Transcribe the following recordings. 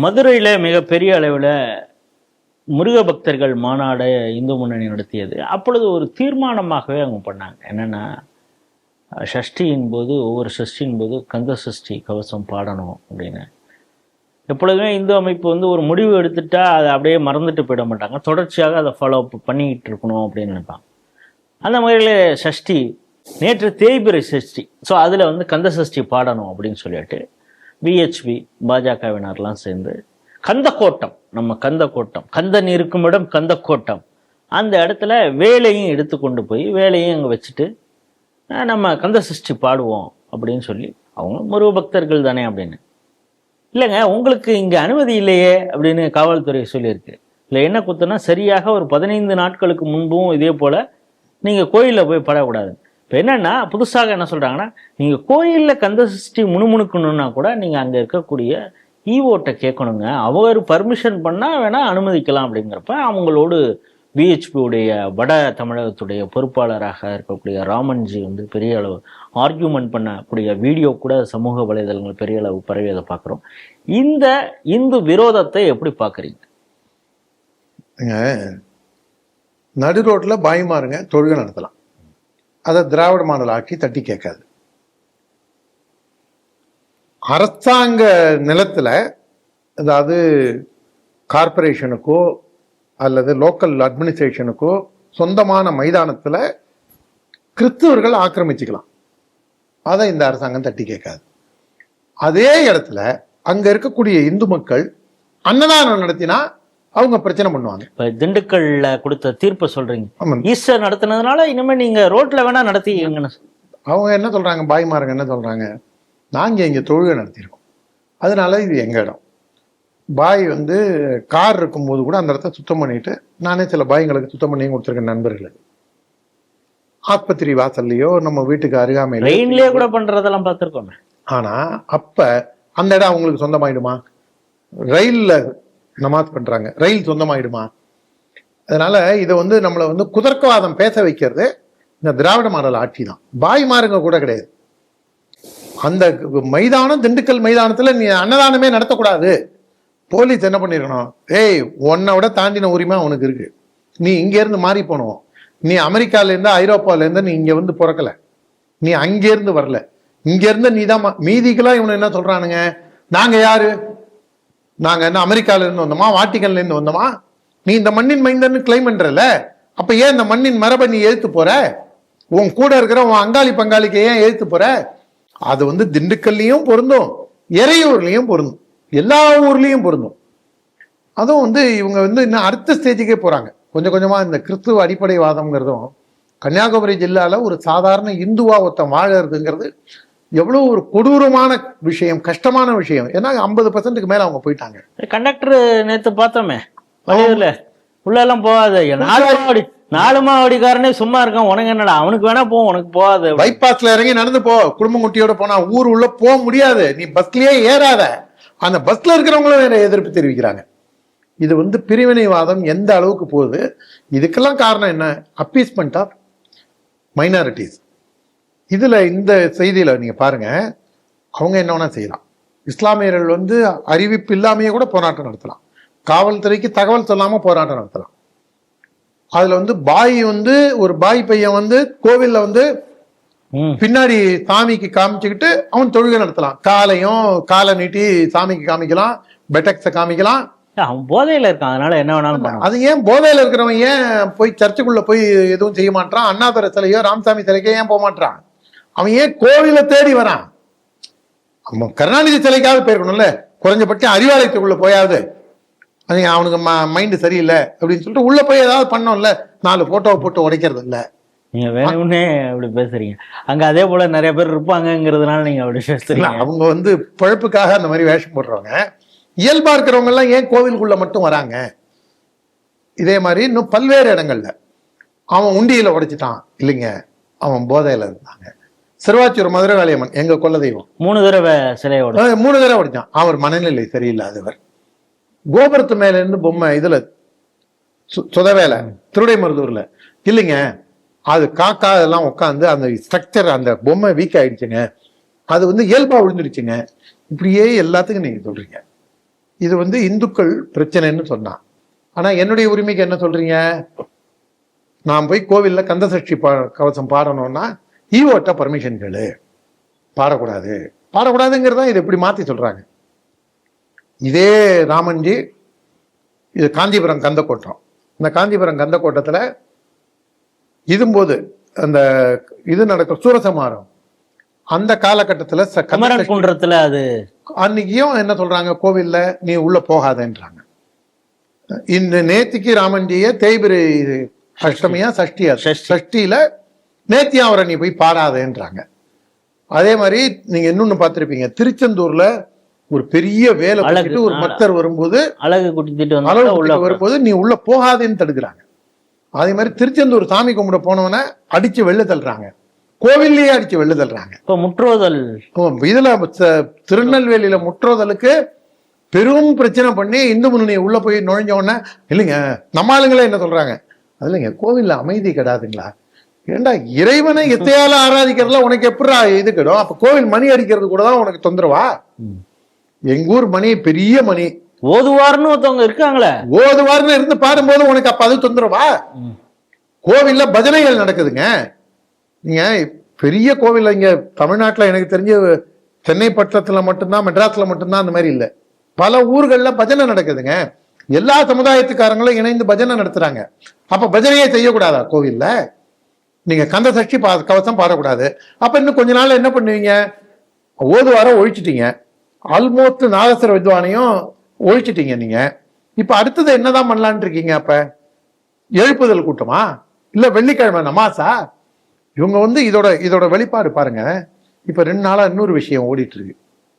மதுரையில் மிகப்பெரிய அளவில் முருக பக்தர்கள் மாநாடு இந்து முன்னணி நடத்தியது. அப்பொழுது ஒரு தீர்மானமாகவே அவங்க பண்ணாங்க. என்னென்னா ஷஷ்டியின் போது ஒவ்வொரு ஷஷ்டியின் போது கந்த சஷ்டி கவசம் பாடணும் அப்படின்னு. எப்பொழுதுமே இந்து அமைப்பு வந்து ஒரு முடிவு எடுத்துட்டா அதை அப்படியே மறந்துட்டு போயிட மாட்டாங்க. தொடர்ச்சியாக அதை ஃபாலோ அப் பண்ணிக்கிட்டு இருக்கணும் அப்படின்னு நினைப்பாங்க. அந்த முறையில் சஷ்டி நேற்று தேய்பிரை சஷ்டி ஸோ அதில் வந்து கந்த சஷ்டி பாடணும் அப்படின்னு சொல்லிட்டு விஹெச்பி பாஜகவினர்லாம் சேர்ந்து கந்தக்கோட்டம் நம்ம கந்தக்கோட்டம் கந்தன் இருக்கும் இடம் கந்தக்கோட்டம். அந்த இடத்துல வேலையும் எடுத்து கொண்டு போய் வேலையும் அங்கே வச்சுட்டு நம்ம கந்த சஷ்டி பாடுவோம் அப்படின்னு சொல்லி அவங்க முருக பக்தர்கள் தானே அப்படின்னு. இல்லைங்க உங்களுக்கு இங்கே அனுமதி இல்லையே அப்படின்னு காவல்துறை சொல்லியிருக்கு. இல்லை என்ன குத்துனா சரியாக ஒரு பதினைந்து நாட்களுக்கு முன்பும் இதே போல் நீங்கள் கோயிலில் போய் படக்கூடாது இப்போ என்னென்னா புதுசாக என்ன சொல்கிறாங்கன்னா நீங்கள் கோயிலில் கந்த சஷ்டி முணுமுணுக்கணுன்னா கூட நீங்கள் அங்கே இருக்கக்கூடிய ஈவோட்ட கேட்கணுங்க. அவர் பர்மிஷன் பண்ணால் வேணால் அனுமதிக்கலாம் அப்படிங்கிறப்ப அவங்களோடு பிஹெச்பியுடைய வட தமிழகத்துடைய பொறுப்பாளராக இருக்கக்கூடிய ராமன்ஜி வந்து பெரிய அளவு ஆர்கியூமெண்ட் பண்ணக்கூடிய வீடியோ கூட சமூக வலைதளங்கள் பெரிய அளவு பரவியதை பார்க்குறோம். இந்த இந்து விரோதத்தை எப்படி பார்க்குறீங்க? நடு ரோட்டில் பாய்மாருங்க தொழுகை நடத்தலாம். அதை திராவிட மாடல் ஆட்சி தட்டி கேட்காது. அரசாங்க நிலத்தில் அதாவது கார்ப்பரேஷனுக்கோ அல்லது லோக்கல் அட்மினிஸ்ட்ரேஷனுக்கோ சொந்தமான மைதானத்தில் கிறிஸ்தவர்கள் ஆக்கிரமிச்சுக்கலாம். அதை இந்த அரசாங்கம் தட்டி கேட்காது. அதே இடத்துல அங்கே இருக்கக்கூடிய இந்து மக்கள் அன்னதானம் நடத்தினா அவங்க பிரச்சனை பண்ணுவாங்க. இப்போ திண்டுக்கல்ல கொடுத்த தீர்ப்பை சொல்றீங்க. ஈஸ்டர் நடத்துனதுனால இனிமே நீங்க ரோட்ல வேணா நடத்திக்கங்கன்னு அவங்க என்ன சொல்றாங்க? பாய்மாருங்க என்ன சொல்றாங்க? நாங்க இங்க தொழுகை நடத்தியிருக்கோம். அதனால இது எங்க இடம். பாய் வந்து கார் இருக்கும்போது கூட அந்த இடத்த சுத்தம் பண்ணிட்டு நானே சில பாய்ங்களுக்கு சுத்தம் பண்ணி கொடுத்துருக்கேன் நண்பர்களுக்கு ஆஸ்பத்திரி வாசல்லையோ நம்ம வீட்டுக்கு அருகாமையில ட்ரெயின்லயே கூட பண்றதெல்லாம் பார்த்துருக்கோமே. ஆனா அப்ப அந்த இடம் அவங்களுக்கு சொந்தமாயிடுமா? ரயில்ல நமாஸ் பண்றாங்க. ரயில் சொந்தமாயிடுமா? அதனால இதை வந்து நம்மளை வந்து குதர்க்கவாதம் பேச வைக்கிறது இந்த திராவிட மாடல் ஆட்சி தான். பாய் மாறுங்க கூட கிடையாது. அந்த மைதானம் திண்டுக்கல் மைதானத்துல நீ அன்னதானமே நடத்தக்கூடாது. போலீஸ் என்ன பண்ணிருக்கணும்? ஏய் உன்னை விட தாண்டின உரிமை அவனுக்கு இருக்கு. நீ இங்க இருந்து மாறி போனோம். நீ அமெரிக்கால இருந்து ஐரோப்பால இருந்து நீ இங்க வந்து பிறக்கல. நீ அங்கேருந்து வரல. இங்க இருந்து நீ தான் மீதிக்கெல்லாம் இவனு என்ன சொல்றானுங்க? நாங்க யாரு? நாங்கள் என்ன அமெரிக்காவிலேருந்து வந்தோமா வாட்டிக்கன்லேருந்து வந்தோமா? நீ இந்த மண்ணின் மைந்தன்னு கிளைம் பண்ணுறல அப்போ ஏன் இந்த மண்ணின் மரபை நீ எழுத்து போற? உன் கூட இருக்கிற உன் அங்காளி பங்காளிக்கு ஏன் எழுத்து போற? அது வந்து திண்டுக்கல்லையும் பொருந்தும் இறையூர்லேயும் பொருந்தும் எல்லா ஊர்லேயும் பொருந்தும். அதுவும் வந்து இவங்க வந்து இன்னும் அடுத்த ஸ்டேஜுக்கே போகிறாங்க கொஞ்சம் கொஞ்சமாக இந்த கிறிஸ்துவ அடிப்படைவாதம்ங்கிறதும் கன்னியாகுமரி ஜில்லாவில் ஒரு சாதாரண இந்துவா ஒருத்தன் வாழறதுங்கிறது எவ்வளவு ஒரு கொடூரமான விஷயம் கஷ்டமான விஷயம். ஏன்னா ஐம்பது பர்சன்ட்டுக்கு மேல அவங்க போயிட்டாங்க. கண்டக்டர் நேத்து பார்த்தோமே. வழியூர்ல உள்ள எல்லாம் போகாது. நாலு மாவடி நாலு மாவடிக்காரனே சும்மா இருக்கான். உனக்கு என்னடா? அவனுக்கு வேணா போ உனக்கு போகாது. பைபாஸ்ல இறங்கி நடந்து போ. குடும்பம் குட்டியோட போனா ஊர் உள்ள போக முடியாது. நீ பஸ்லயே ஏறாத. அந்த பஸ்ல இருக்கிறவங்களும் எதிர்ப்பு தெரிவிக்கிறாங்க. இது வந்து பிரிவினைவாதம் எந்த அளவுக்கு போகுது? இதுக்கெல்லாம் காரணம் என்ன? அப்பீஸ்மெண்ட் ஆஃப் மைனாரிட்டிஸ் இதுல இந்த செய்தியில நீங்க பாருங்க அவங்க என்ன வேணா செய்யலாம். இஸ்லாமியர்கள் வந்து அறிவிப்பு இல்லாமையே கூட போராட்டம் நடத்தலாம். காவல்துறைக்கு தகவல் சொல்லாம போராட்டம் நடத்தலாம். அதுல வந்து பாய் வந்து ஒரு பாய் பையன் வந்து கோவில்ல வந்து. பின்னாடி சாமிக்கு காமிச்சுக்கிட்டு அவன் தொழுகை நடத்தலாம். காலையும் காலை நீட்டி சாமிக்கு காமிக்கலாம் பெட்டக்ஸ காமிக்கலாம். அவன் போதையில இருக்கான். அதனால என்ன வேணாலும் அது ஏன் போதையில இருக்கிறவன் ஏன் போய் சர்ச்சுக்குள்ள போய் எதுவும் செய்ய மாட்டான்? அண்ணாதுரை சிலையோ ராமசாமி சிலைக்கோ ஏன் போக மாட்டான்? அவன் ஏன் கோவிலை தேடி வரான்? அவன் கருணாநிதி சிலைக்காவது போயிருக்கணும்ல? குறைஞ்சபட்சம் அறிவாலயத்துக்குள்ள போயாது அது அவனுக்கு மைண்டு சரியில்லை அப்படின்னு சொல்லிட்டு உள்ள போய் ஏதாவது பண்ணோம்ல? நாலு போட்டோவை போட்டு உடைக்கிறது இல்ல நீங்க வேணும்னே அப்படி பேசுறீங்க. அங்க அதே போல நிறைய பேர் இருப்பாங்கங்கிறதுனால நீங்க அப்படி பேசுறீங்க. அவங்க வந்து பழப்புக்காக அந்த மாதிரி வேஷம் போடுறவங்க. இயல்பா இருக்கிறவங்க எல்லாம் ஏன் கோவிலுக்குள்ள மட்டும் வராங்க? இதே மாதிரி இன்னும் பல்வேறு இடங்கள்ல. அவன் உண்டியில உடைச்சிட்டான். இல்லைங்க அவன் போதையில இருந்தாங்க. சிறுவாச்சூர் மதுரை வேலையம்மன் எங்க குலதெய்வம். மூணு தடவை சிலையோட. மூணு தடவை உடைச்சான் அவர் மனநிலை சரியில்லாதவர். கோபுரத்து மேல இருந்து பொம்மை இதுல சுதவேலை திருடைமருதூர்ல இல்லைங்க அது காக்கா எல்லாம் உட்காந்து அந்த ஸ்ட்ரக்சர் அந்த பொம்மை வீக் ஆயிடுச்சுங்க. அது வந்து இயல்பா விழுந்துடுச்சுங்க. இப்படியே எல்லாத்துக்கும் நீங்க சொல்றீங்க. இது வந்து இந்துக்கள் பிரச்சனைன்னு சொன்னான். ஆனா என்னுடைய உரிமைக்கு என்ன சொல்றீங்க? நான் போய் கோவில்ல கந்த சஷ்டி பா கவசம் பாடணும்னா ஈவோட்ட பர்மிஷன் கேளு. பாடக்கூடாது. பாடக்கூடாதுங்கிறதா இது எப்படி மாத்தி சொல்றாங்க. இதே ராமன்ஜி இது காஞ்சிபுரம் கந்தக்கோட்டம். இந்த காஞ்சிபுரம் கந்தக்கோட்டத்துல இதும்போது அந்த இது நடக்கும் சூரசமாரம் அந்த காலகட்டத்துல ச- கந்த குமரன் சஷ்டி- குன்றத்துல அது அன்னைக்கும் என்ன சொல்றாங்க கோவில்ல நீ உள்ள போகாதேன்றாங்க. இந்த நேத்திக்கு ராமன்ஜிய தேய்பிரை அஷ்டமியா சஷ்டியா சஷ்டி. சஷ்டியில நேத்தியா அவரை நீ போய் பாடாதேன்றாங்க அதே மாதிரி நீங்க இன்னொன்னு பார்த்திருப்பீங்க. திருச்செந்தூர்ல ஒரு பெரிய வேலை அழகு. கட்டிட்டு ஒரு பக்தர் வரும்போது அழகு குட்டிட்டு வந்து உள்ள வரும்போது நீ உள்ள போகாதேன்னு தடுக்கிறாங்க. அதே மாதிரி திருச்செந்தூர் சாமி கும்பிட போனவன அடிச்சு வெளில தள்ளுறாங்க. கோவில்லயே அடிச்சு வெளில தள்ளுறாங்க. இப்ப முற்றுவதல் ஓ, இதுல திருநெல்வேலியில முற்றுவதலுக்கு பெரும் பிரச்சனை பண்ணி இந்து முன்னணி உள்ள போய் நுழைஞ்ச உடனே இல்லைங்க நம்ம ஆளுங்களே என்ன சொல்றாங்க? அது இல்லைங்க கோவில்ல அமைதி கெடாதுங்களா? ஏண்டா இறைவனை இசையால ஆராதிக்கிறதுல உனக்கு எப்படா இது கெடும்? அப்ப கோவில் மணி அடிக்கிறது கூட தான் உனக்கு தொந்தரவா. எங்க ஊர் மணி பெரிய மணி. ஓதுவார்னு ஒருத்தவங்க இருக்காங்களே. ஓதுவார்னு இருந்து பாடும்போது உனக்கு அப்ப அது தொந்தரவா. கோவில்ல பஜனைகள் நடக்குதுங்க. நீங்க பெரிய கோவில் இங்க தமிழ்நாட்டுல எனக்கு தெரிஞ்ச சென்னை பட்டணத்துல மட்டும்தான் மெட்ராஸ்ல மட்டும்தான் அந்த மாதிரி இல்ல. பல ஊர்கள்ல பஜனை நடக்குதுங்க. எல்லா சமுதாயத்துக்காரங்களும் இணைந்து பஜனை நடத்துறாங்க. அப்ப பஜனையே செய்யக்கூடாதா கோவில்ல? நீங்கள் கந்த சஷ்டி பா கவசம் பாடக்கூடாது. அப்போ இன்னும் கொஞ்ச நாள் என்ன பண்ணுவீங்க? ஓதுவார ஒழிச்சிட்டீங்க. ஆல்மோஸ்ட் நாகஸ்வர வித்வானையும் ஒழிச்சிட்டீங்க நீங்கள் இப்போ அடுத்தது என்னதான் பண்ணலான்னு இருக்கீங்க அப்போ? எழுப்புதல் கூட்டமா? இல்லை வெள்ளிக்கிழமை நமாசா இவங்க வந்து இதோட இதோட வெளிப்பாடு பாருங்க. இப்போ ரெண்டு நாளாக இன்னொரு விஷயம் ஓடிட்டு இருக்கு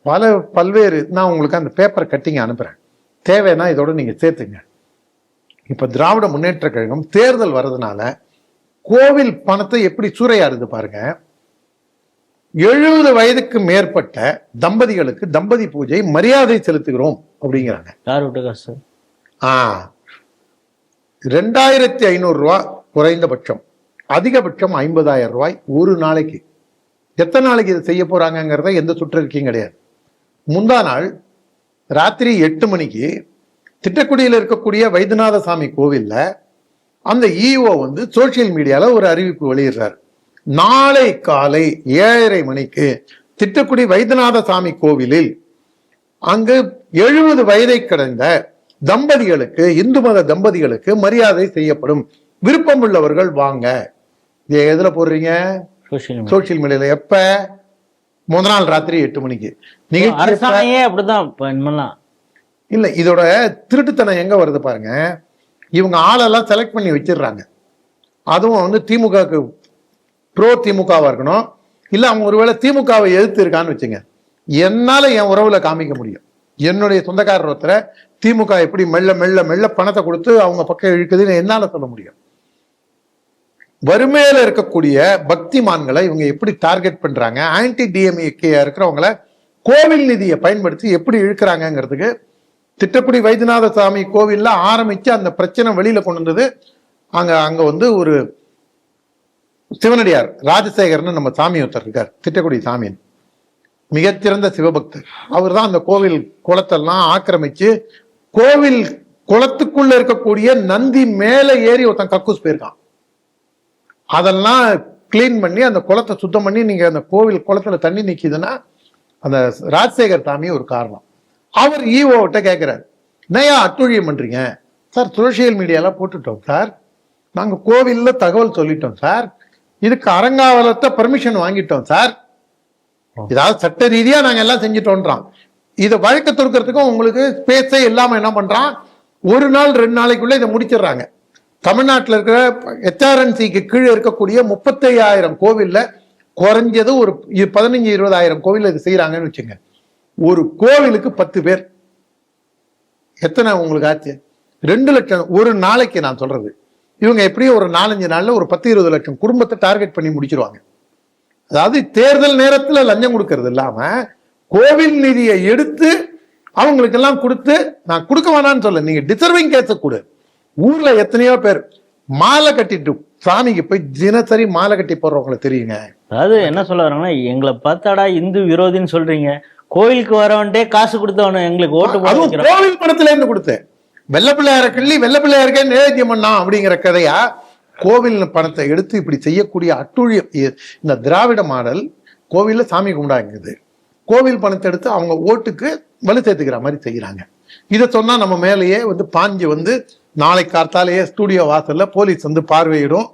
பல பல்வேறு நான் உங்களுக்கு அந்த பேப்பர் கட்டிங்க அனுப்புகிறேன் தேவைன்னா இதோட நீங்கள் சேர்த்துங்க. இப்போ திராவிட முன்னேற்ற கழகம் தேர்தல் வர்றதுனால கோவில் பணத்தை எப்படி சூறையாடுது பாருங்க. எழுபது வயதுக்கு மேற்பட்ட தம்பதிகளுக்கு தம்பதி பூஜை மரியாதை செலுத்துகிறோம் அப்படிங்கிறாங்க. யார் விட்டு காசு? ஆ. ரெண்டாயிரத்தி ஐநூறு ரூபா குறைந்தபட்சம். அதிகபட்சம் ஐம்பதாயிரம் ரூபாய் ஒரு நாளைக்கு. எத்தனை நாளைக்கு இதை செய்ய போறாங்கங்கிறத எந்த சுற்றறிக்கையும் கிடையாது. முந்தா நாள் ராத்திரி எட்டு மணிக்கு திட்டக்குடியில் இருக்கக்கூடிய வைத்தியநாத சாமி கோவில்ல அந்த ஈஓ வந்து சோஷியல் மீடியால ஒரு அறிவிப்பு வெளியிடுறார். நாளை காலை ஏழரை மணிக்கு திட்டக்குடி வைத்தியநாத சாமி கோவிலில் அங்கு எழுபது வயதை கடந்த தம்பதிகளுக்கு இந்து மத தம்பதிகளுக்கு மரியாதை செய்யப்படும் விருப்பம் உள்ளவர்கள் வாங்க. எதுல போடுறீங்க? சோசியல் மீடியா சோசியல் மீடியால எப்ப? முத நாள் ராத்திரி எட்டு மணிக்கு? அரசாணையே அப்படிதான் இல்ல இதோட திருட்டுத்தனம் எங்க வருது பாருங்க. இவங்க ஆளெல்லாம் செலக்ட் பண்ணி வச்சிடுறாங்க. அதுவும் வந்து திமுகவுக்கு ப்ரோ திமுகவாக இருக்கணும். இல்லை அவங்க ஒருவேளை திமுகவை எதிர்த்து இருக்கான்னு வச்சுங்க. என்னால் என் உறவில் காமிக்க முடியும். என்னுடைய சொந்தக்காரர் ஒருத்தரை திமுக எப்படி மெல்ல மெல்ல மெல்ல பணத்தை கொடுத்து அவங்க பக்கம் இழுக்குதுன்னு என்னால் சொல்ல முடியும். வறுமையில இருக்கக்கூடிய பக்திமான்களை இவங்க எப்படி டார்கெட் பண்றாங்க? ஆன்டி டிஎம்ஏகேயா இருக்கிறவங்கள கோவில் நிதியை பயன்படுத்தி எப்படி இழுக்கிறாங்கங்கிறதுக்கு திட்டக்குடி வைத்தியநாத சாமி கோவிலில் ஆரம்பித்து அந்த பிரச்சனை வெளியில் கொண்டு வந்தது. அங்கே அங்கே வந்து ஒரு சிவனடியார் ராஜசேகர்னு நம்ம சாமி ஒருத்தர் இருக்கார் திட்டக்குடி சாமியின் மிகச்சிறந்த சிவபக்தர். அவர் தான் அந்த கோவில் குளத்தெல்லாம் ஆக்கிரமிச்சு கோவில் குளத்துக்குள்ள இருக்கக்கூடிய நந்தி மேலே ஏறி ஒருத்தன் கக்கூஸ் போயிருக்கான். அதெல்லாம் க்ளீன் பண்ணி அந்த குளத்தை சுத்தம் பண்ணி நீங்கள் அந்த கோவில் குளத்துல தண்ணி நிற்கிதுன்னா அந்த ராஜசேகர் சாமி ஒரு காரணம். அவர் ஈஓட்ட கேட்கிறார் என்னையா அட்டுழியம் பண்றீங்க? சார் சோசியல் மீடியால போட்டுட்டோம் சார். நாங்க கோவில்ல தகவல் சொல்லிட்டோம் சார். இதுக்கு அரங்காவலத்தை பர்மிஷன் வாங்கிட்டோம் சார். இதாவது சட்ட ரீதியா நாங்க எல்லாம் செஞ்சுட்டோன்றான். இதை வழக்க தொடுக்கிறதுக்கும் உங்களுக்கு ஸ்பேஸே இல்லாம என்ன பண்றான்? ஒரு நாள் ரெண்டு நாளைக்குள்ள இதை முடிச்சிடுறாங்க. தமிழ்நாட்டில் இருக்கிற ஹெச்ஆர்என்சிக்கு கீழே இருக்கக்கூடிய முப்பத்தையாயிரம் கோவில்ல குறைஞ்சது ஒரு பதினஞ்சு இருபதாயிரம் கோவில் இது செய்யறாங்கன்னு வச்சுங்க ஒரு கோவிலுக்கு பத்து பேர். எத்தனை உங்களுக்கு ஆச்சு? ரெண்டு லட்சம் ஒரு நாளைக்கு நான் சொல்றது. இவங்க எப்படியும் ஒரு நாலஞ்சு நாள்ல ஒரு பத்து இருபது லட்சம் குடும்பத்தை டார்கெட் பண்ணி முடிச்சிருவாங்க. அதாவது தேர்தல் நேரத்துல லஞ்சம் கொடுக்கறது இல்லாம கோவில் நிதியை எடுத்து அவங்களுக்கெல்லாம் கொடுத்து நான் கொடுக்க வேணாம்னு சொல்ல நீங்க டிசர்விங் கேஸ கொடு. ஊர்ல எத்தனையோ பேர் மாலை கட்டிட்டு சாமிக்கு போய் தினசரி மாலை கட்டி போடுறவங்களை தெரியுங்க. அதாவது என்ன சொல்ல வராங்கன்னா எங்களை பார்த்தாடா இந்து விரோதின்னு சொல்றீங்க. கோயிலுக்கு வரவன்ட்டே காசு கொடுத்தவன எங்களுக்கு ஓட்டு அதுவும் கோவில் பணத்துல இருந்து கொடுத்து வெள்ள பிள்ளையார கிள்ளி வெள்ள பிள்ளையாருக்கே நிவேத்தியம் பண்ணா அப்படிங்கிற கதையா கோவில் பணத்தை எடுத்து இப்படி செய்யக்கூடிய அட்டுழியம் இந்த திராவிட மாடல் கோவில்ல சாமி கும்பிடாங்குது. கோவில் பணத்தை எடுத்து அவங்க ஓட்டுக்கு வலு சேர்த்துக்கிற மாதிரி செய்யறாங்க. இதை சொன்னா நம்ம மேலேயே வந்து பாஞ்சு வந்து நாளை காத்தாலேயே ஸ்டூடியோ வாசல்ல போலீஸ் வந்து பார்வையிடும்.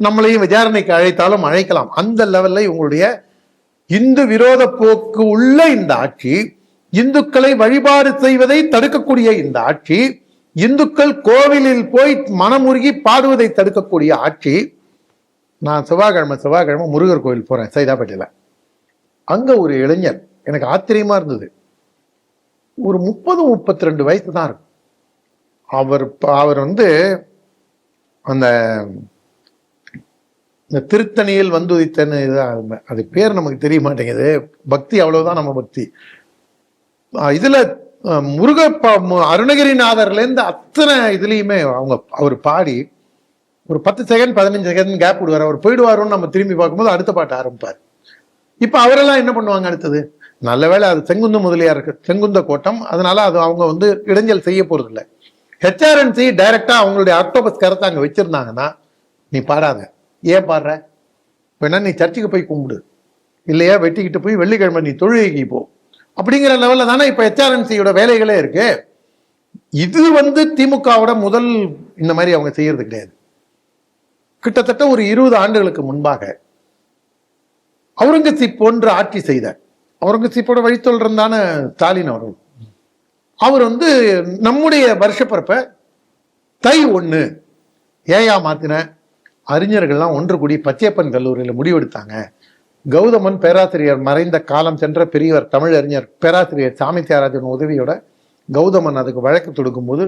நம்மளையும் விசாரணைக்கு அழைத்தாலும் அழைக்கலாம். அந்த லெவல்ல இவங்களுடைய இந்து விரோத போக்கு உள்ள இந்த ஆட்சி இந்துக்களை வழிபாடு செய்வதை தடுக்கக்கூடிய இந்த ஆட்சி இந்துக்கள் கோவிலில் போய் மனமுருகி பாடுவதை தடுக்கக்கூடிய ஆட்சி நான் செவ்வாய்க்கிழமை செவ்வாய்க்கிழமை முருகர் கோவில் போறேன் சைதாப்பேட்டையில. அங்க ஒரு இளைஞர் எனக்கு ஆச்சரியமா இருந்தது. ஒரு முப்பது முப்பத்தி ரெண்டு வயசு தான் இருக்கும். அவர் அவர் வந்து அந்த இந்த திருத்தணியில் வந்து உதித்தன்னு அது- பேர் நமக்கு தெரிய மாட்டேங்குது. பக்தி அவ்வளவுதான் நம்ம பக்தி. இதுல முருக ப- அத்தனை இதுலேயுமே அவங்க அவர் பாடி ஒரு பத்து செகண்ட் பதினஞ்சு செகண்ட் கேப் விடுவார். அவர் போயிடுவாருன்னு நம்ம திரும்பி பார்க்கும்போது அடுத்த பாட்டு ஆரம்பிப்பார். இப்போ அவரெல்லாம் என்ன பண்ணுவாங்க அடுத்தது? நல்ல வேளை அது செங்குந்த முதலியார் இருக்கு. செங்குந்த கோட்டம். அதனால அது அவங்க வந்து இடைஞ்சல் செய்ய போறது இல்லை ஹெச்ஆர்என்சி டைரக்டா அவங்களுடைய ஆக்டோபஸ் கருத்தை அங்கே வச்சிருந்தாங்கன்னா நீ பாடாத. ஏன் பாடுற? வேணா நீ சர்ச்சுக்கு போய் கும்பிடு. இல்லையா? வெட்டிக்கிட்டு போய் வெள்ளிக்கிழமை நீ தொழுகைக்கு போ. அப்படிங்கிற லெவலில் தானே இப்போ ஹெச்ஆர்என்சியோட வேலைகளே இருக்கு. இது வந்து திமுகவோட முதல் இந்த மாதிரி அவங்க செய்யறது கிடையாது. கிட்டத்தட்ட ஒரு இருபது ஆண்டுகளுக்கு முன்பாக அவுரங்கசீப் போன்று ஆட்சி செய்த அவுரங்கசீப்போட வழித்தொடர் தானே ஸ்டாலின் அவர்கள். அவர் வந்து நம்முடைய வருஷப்பிறப்ப தை ஒன்று ஏயா மாத்தின அறிஞர்கள்லாம் ஒன்று கூடி பச்சையப்பன் கல்லூரியில் முடிவெடுத்தாங்க. கௌதமன் பேராசிரியர் மறைந்த காலம் சென்ற பெரியவர் தமிழ் அறிஞர் பேராசிரியர் சாமி தியாகராஜன் உதவியோட கௌதமன் அதுக்கு வழக்கு தொடுக்கும்போது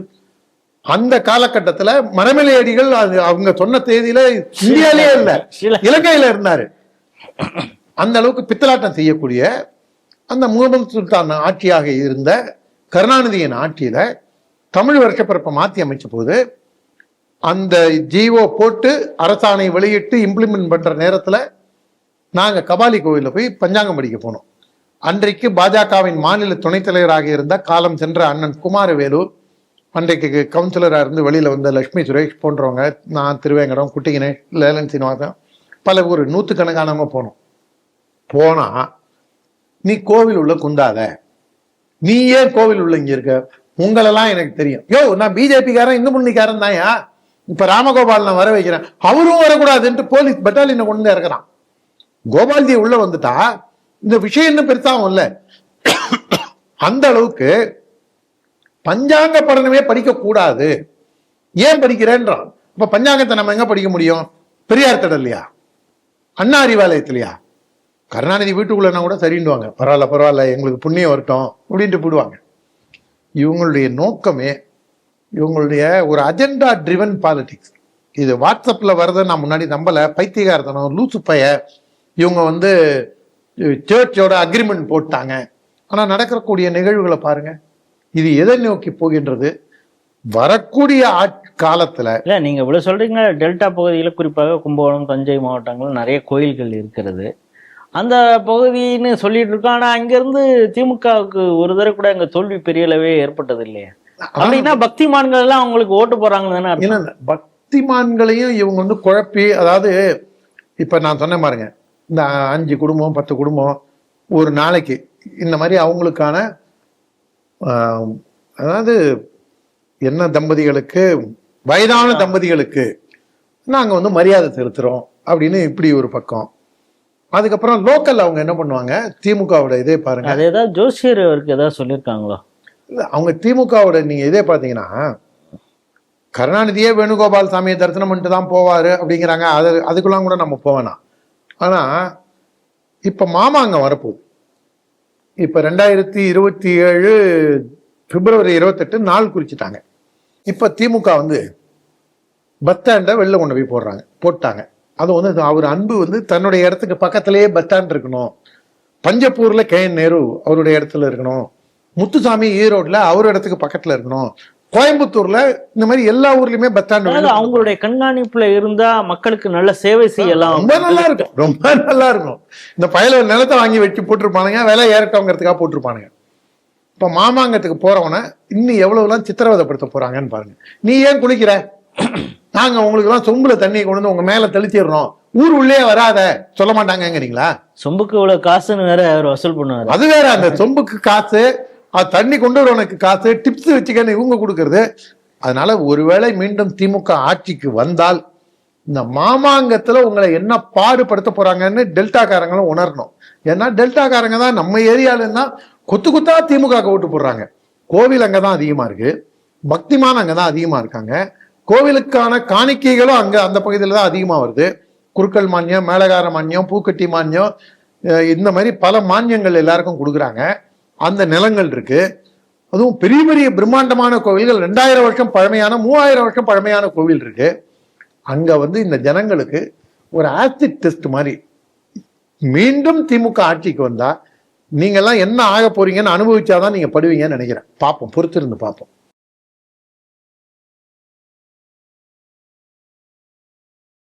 அந்த காலகட்டத்துல மரமலை அடிகள் அது அவங்க சொன்ன தேதியில இந்தியாலேயே இல்ல. இலங்கையில இருந்தாரு. அந்த அளவுக்கு பித்தலாட்டம் செய்யக்கூடிய அந்த முகமது சுல்தான் ஆட்சியாக இருந்த கருணாநிதியின் ஆட்சியில தமிழ் வருஷப்பிறப்பை மாத்தி அமைச்ச போது அந்த ஜிஓ போட்டு அரசாணை வெளியிட்டு இம்ப்ளிமெண்ட் பண்ற நேரத்தில் நாங்கள் கபாலி கோவிலில் போய் பஞ்சாங்கம் படிக்க போனோம். அன்றைக்கு பாஜகவின் மாநில துணைத் தலைவராக இருந்த காலம் சென்ற அண்ணன் குமாரவேலு அன்றைக்கு கவுன்சிலராக இருந்து வெளியில் வந்த லட்சுமி சுரேஷ் போன்றவங்க நான் திருவேங்கடம் குட்டி கணேஷ் லேலன் சீனிவாசன் பல ஒரு நூற்றுக்கணக்கானவங்க போனோம். போனா நீ கோவில் உள்ள குந்தாத. நீ ஏன் கோவில் உள்ள இங்க இருக்க? உங்களெல்லாம் எனக்கு தெரியும். யோ நான் பிஜேபிக்காரன் இந்து முன்னிக்காரன் தான்யா. இப்ப ராமகோபால் நான் வர வைக்கிறேன். அவரும் வரக்கூடாதுன்ட்டு போலீஸ் பட்டாலியனை கொண்டு இறக்குறான். கோபால்ஜி உள்ள வந்துட்டா இந்த விஷயம் இன்னும் பெருசாகும் இல்லை. அந்த அளவுக்கு பஞ்சாங்க படனமே படிக்க கூடாது ஏன் படிக்கிறேன்றான்? இப்ப பஞ்சாங்கத்தை நம்ம எங்க படிக்க முடியும்? பெரியார் திடல்லையா? அண்ணா அறிவாலயத்திலையா? கருணாநிதி வீட்டுக்குள்ளனா கூட சரின்னுவாங்க. பரவாயில்ல பரவாயில்ல எங்களுக்கு புண்ணியம் வரட்டும் அப்படின்ட்டு போடுவாங்க இவங்களுடைய நோக்கமே இவங்களுடைய ஒரு அஜெண்டா ட்ரிவன் பாலிடிக்ஸ் இது வாட்ஸ்அப்பில் வரதை நான் முன்னாடி நம்பலை. பைத்தியகாரத்தனம் லூசு பைய இவங்க வந்து சர்ச்சோட அக்ரிமெண்ட் போட்டாங்க. ஆனால் நடக்கக்கூடிய நிகழ்வுகளை பாருங்க. இது எதை நோக்கி போகின்றது? வரக்கூடிய ஆட்- காலத்துல இல்ல நீங்க இவ்வளவு சொல்றீங்க டெல்டா பகுதியில குறிப்பாக கும்பகோணம் தஞ்சை மாவட்டங்கள் நிறைய கோயில்கள் இருக்கிறது. அந்த பகுதின்னு சொல்லிட்டு இருக்கோம் ஆனா அங்கிருந்து திமுகவுக்கு ஒரு தடவை கூட அங்க தோல்வி பெரிய அளவே ஏற்பட்டது இல்லையா அப்படின்னா பக்திமான்கள் எல்லாம் அவங்களுக்கு ஓட்டு? ஏன்னா பக்திமான்களையும் இவங்க வந்து குழப்பி அதாவது இப்ப நான் சொன்னேன் பாருங்க இந்த அஞ்சு குடும்பம் பத்து குடும்பம் ஒரு நாளைக்கு இந்த மாதிரி அவங்களுக்கான அதாவது என்ன தம்பதிகளுக்கு வயதான தம்பதிகளுக்கு நாங்க வந்து மரியாதை செலுத்துறோம் அப்படின்னு இப்படி ஒரு பக்கம். அதுக்கப்புறம் லோக்கல் அவங்க என்ன பண்ணுவாங்க? திமுகவோட இதே பாருங்க. அது ஏதாவது ஜோசியர் அவருக்கு ஏதாவது சொல்லியிருக்காங்களோ? அவங்க திமுகவோட நீங்கள் இதே பார்த்தீங்கன்னா கருணாநிதியே வேணுகோபால் சாமியை தரிசனம் பண்ணிட்டு தான் போவார் அப்படிங்கிறாங்க. அது அதுக்குலாம் கூட நம்ம போவேணாம் ஆனால் இப்போ மாமா அங்கே வரப்போகுது. இப்போ ரெண்டாயிரத்தி இருபத்தி ஏழு பிப்ரவரி இருபத்தெட்டு நாள் குறிச்சிட்டாங்க. இப்போ திமுக வந்து பஸ் ஸ்டாண்டை வெளில கொண்டு போய் போடுறாங்க. போட்டாங்க. அது வந்து அவர் அன்பு வந்து தன்னுடைய இடத்துக்கு பக்கத்திலேயே பஸ் ஸ்டாண்ட் இருக்கணும். பஞ்சப்பூரில் கே என் நேரு அவருடைய இடத்துல இருக்கணும். முத்துசாமி ஈரோட்ல அவர் இடத்துக்கு பக்கத்துல இருக்கணும். கோயம்புத்தூர்ல இந்த மாதிரி எல்லா ஊர்லயுமே ஸ்டாண்ட் அவங்களுடைய கண்காணிப்புல இருந்தா மக்களுக்கு நல்ல சேவை செய்யலாம். ரொம்ப நல்லா இருக்கும். ரொம்ப நல்லா இருக்கும். இந்த பயல நிலத்தை வாங்கி வச்சு போட்டிருப்பானுங்க விலை ஏறட்டோங்கிறதுக்காக போட்டிருப்பானுங்க. இப்ப மாமாங்கத்துக்கு போறவன இன்னும் எவ்வளவுலாம் சித்திரவதைப்படுத்த போறாங்கன்னு பாருங்க. நீ ஏன் குளிக்கிற? நாங்க உங்களுக்கு எல்லாம் சொம்புல தண்ணியை கொண்டு வந்து உங்க மேல தெளிச்சிடுறோம். ஊர் உள்ளே வராத. சொல்ல மாட்டாங்கங்கிறீங்களா? சொம்புக்கு இவ்வளவு காசுன்னு வேற அவர் வசூல் பண்ணுவாரு. அது வேற அந்த சொம்புக்கு காசு அது தண்ணி கொண்டு வரவனுக்கு காசு டிப்ஸ் வச்சுக்கன்னு இவங்க கொடுக்கறது. அதனால ஒருவேளை மீண்டும் திமுக ஆட்சிக்கு வந்தால் இந்த மாமாங்கத்தில் உங்களை என்ன பாடுபடுத்த போறாங்கன்னு டெல்டாக்காரங்களும் உணரணும். ஏன்னா டெல்டாக்காரங்க தான் நம்ம ஏரியால இருந்தா கொத்து குத்தா திமுக ஓட்டு போடுறாங்க. கோவில் அங்கே தான் அதிகமாக இருக்கு. பக்திமான் அங்கதான் அதிகமாக இருக்காங்க. கோவிலுக்கான காணிக்கைகளும் அங்கே அந்த பகுதியில் தான் அதிகமாக வருது. குருக்கள் மானியம் மேலகார மானியம் பூக்கட்டி மானியம் இந்த மாதிரி பல மானியங்கள் எல்லாருக்கும் கொடுக்குறாங்க. அந்த நிலங்கள் இருக்கு. அதுவும் பெரிய பெரிய பிரம்மாண்டமான கோவில்கள் ரெண்டாயிரம் வருஷம் பழமையான மூவாயிரம் வருஷம் பழமையான கோவில் இருக்கு. அங்க வந்து இந்த ஜனங்களுக்கு ஒரு ஆசிட் டெஸ்ட் மாதிரி மீண்டும் திமுக ஆட்சிக்கு வந்தா நீங்கெல்லாம் என்ன ஆக போறீங்கன்னு அனுபவிச்சாதான் நீங்க படுவீங்கன்னு நினைக்கிறேன். பார்ப்போம் பொறுத்திருந்து பார்ப்போம்.